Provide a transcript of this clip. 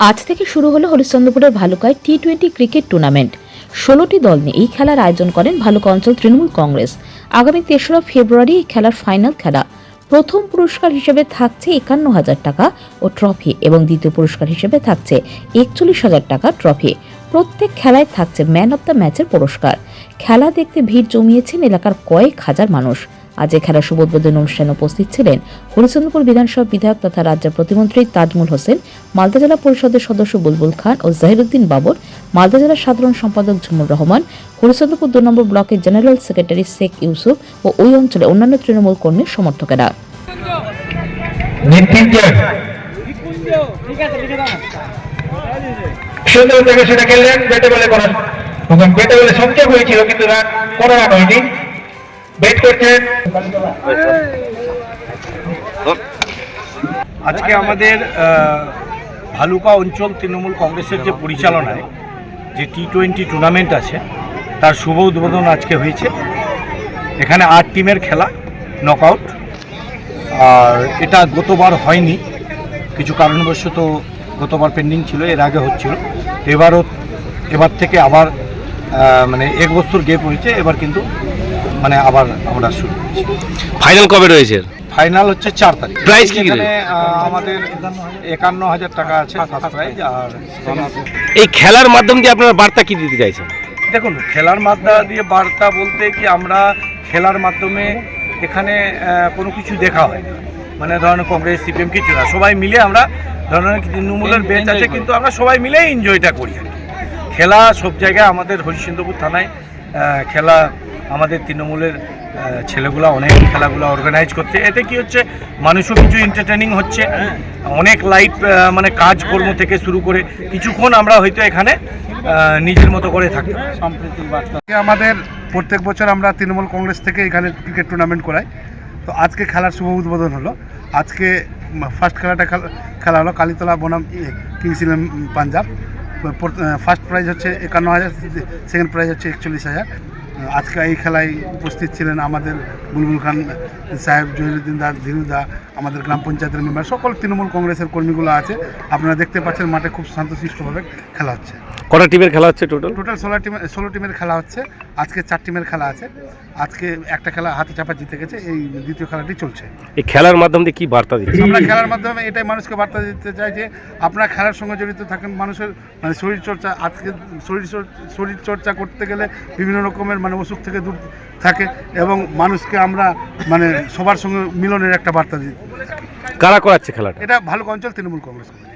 আজ থেকে শুরু হলো হরিশ্চন্দ্রপুরের ভালুকায় টি টোয়েন্টি ক্রিকেট টুর্নামেন্ট। ষোলোটি দল নিয়ে এই খেলার আয়োজন করেন ভালুকা অঞ্চল তৃণমূল কংগ্রেস। আগামী তেসরা ফেব্রুয়ারি এই খেলার ফাইনাল খেলা। প্রথম পুরস্কার হিসেবে থাকছে একান্ন হাজার টাকা ও ট্রফি এবং দ্বিতীয় পুরস্কার হিসেবে থাকছে একচল্লিশ হাজার টাকা ট্রফি। প্রত্যেক খেলায় থাকছে ম্যান অব দ্য ম্যাচের পুরস্কার। খেলা দেখতে ভিড় জমিয়েছেন এলাকার কয়েক হাজার মানুষ। আজ এ খেলার শুভ উদ্বোধন অনুষ্ঠানে উপস্থিত ছিলেন হরিচন্দ্রপুর বিধানসভা বিধায়ক তথা রাজ্যের প্রতিমন্ত্রী তাজমুল হোসেন, মালদা জেলা পরিষদের সদস্য বুলবুল খান ও জাহিরুদ্দিন বাবর, মালদা জেলার সাধারণ সম্পাদক ঝুমুর রহমান হরিচন্দ্রপুর দু নম্বর ব্লকের জেনারেল সেক্রেটারি শেখ ইউসুফ ও ওই অঞ্চলে অন্যান্য তৃণমূল কর্মীর সমর্থকেরা। সুন্দর থেকে সেটা খেললেন, বেটে বলে করা বেটে বলে সংযোগ হয়েছিল, কিন্তু রান কোনো রান হয়নি। আজকে আমাদের ভালুকা অঞ্চল তৃণমূল কংগ্রেসের যে পরিচালনায় যে টি টোয়েন্টি টুর্নামেন্ট আছে, তার শুভ উদ্বোধন আজকে হয়েছে। এখানে আট টিমের খেলা নকআউট আর এটা গতবার হয়নি। কিছু কারণবশত গতবার পেন্ডিং ছিল, এর আগে হচ্ছিল। এবারও, এবার থেকে আবার মানে এক বছর গেপ হয়েছে, এবার কিন্তু মানে আবার আমরা শুরু করছি। ফাইনাল কবে রয়েছে? ফাইনাল হচ্ছে চার তারিখ। Prize কি আমাদের একান্ন হাজার টাকা আছে প্রাইজ আর এই খেলার মাধ্যম দিয়ে আপনারা বার্তা কি দিতে চাইছেন? দেখুন খেলার মাধ্যম দিয়ে বার্তা বলতে কি আমরা খেলার মাধ্যমে এখানে কোনো কিছু দেখা হয় না। মানে ধরেন কংগ্রেস সিপিএম কিছু না। সবাই মিলে আমরা ধরেন তৃণমূলের বেঞ্চ আছে কিন্তু আমরা সবাই মিলে এনজয়টা করি আর খেলা সব জায়গায় আমাদের হরিশ্চন্দ্রপুর থানায় খেলা আমাদের তৃণমূলের ছেলেগুলা অনেক খেলাগুলো অর্গানাইজ করছে। এতে কি হচ্ছে, মানুষও কিছু এন্টারটেনিং হচ্ছে, অনেক লাইট মানে কাজকর্ম থেকে শুরু করে কিছুক্ষণ আমরা হয়তো এখানে নিজের মতো করে থাকতে আজকে আমাদের প্রত্যেক বছর আমরা তৃণমূল কংগ্রেস থেকে এখানে ক্রিকেট টুর্নামেন্ট করাই। তো আজকে খেলার শুভ উদ্বোধন হলো। আজকে ফার্স্ট খেলাটা খেলা- হলো কালীতলা বনাম Kings Eleven Punjab. First prize হচ্ছে একান্ন হাজার সেকেন্ড প্রাইজ হচ্ছে একচল্লিশ হাজার। আজকে এই খেলায় উপস্থিত ছিলেন আমাদের বুলবুল খান সাহেব জহিরুদ্দিন দা ধীরু দা আমাদের গ্রাম পঞ্চায়েতের মেম্বার সকল তৃণমূল কংগ্রেসের কর্মীগুলো আছে। আপনারা দেখতে পাচ্ছেন মাঠে খুব শান্তশিষ্টভাবে খেলা হচ্ছে। কটা টিমের খেলা হচ্ছে টোটাল? টোটাল ষোলো টিমের ষোলো টিমের খেলা হচ্ছে। আজকে চার টিমের খেলা আছে। আজকে একটা খেলা হাতে চাপা জিতে গেছে এই দ্বিতীয় খেলাটি চলছে। এই খেলার মাধ্যম কি বার্তা দিচ্ছে? আমরা খেলার মাধ্যমে এটাই মানুষকে বার্তা দিতে চাই যে আপনারা খেলার সঙ্গে জড়িত থাকেন মানুষের মানে শরীর চর্চা আজকে শরীর চর- শরীর চর্চা করতে গেলে বিভিন্ন রকমের মানে অসুখ থেকে দূর থাকে এবং মানুষকে আমরা মানে সবার সঙ্গে মিলনের একটা বার্তা দিই। কারা করাচ্ছে খেলাটা? এটা ভালো অঞ্চল তৃণমূল কংগ্রেস কমিটি।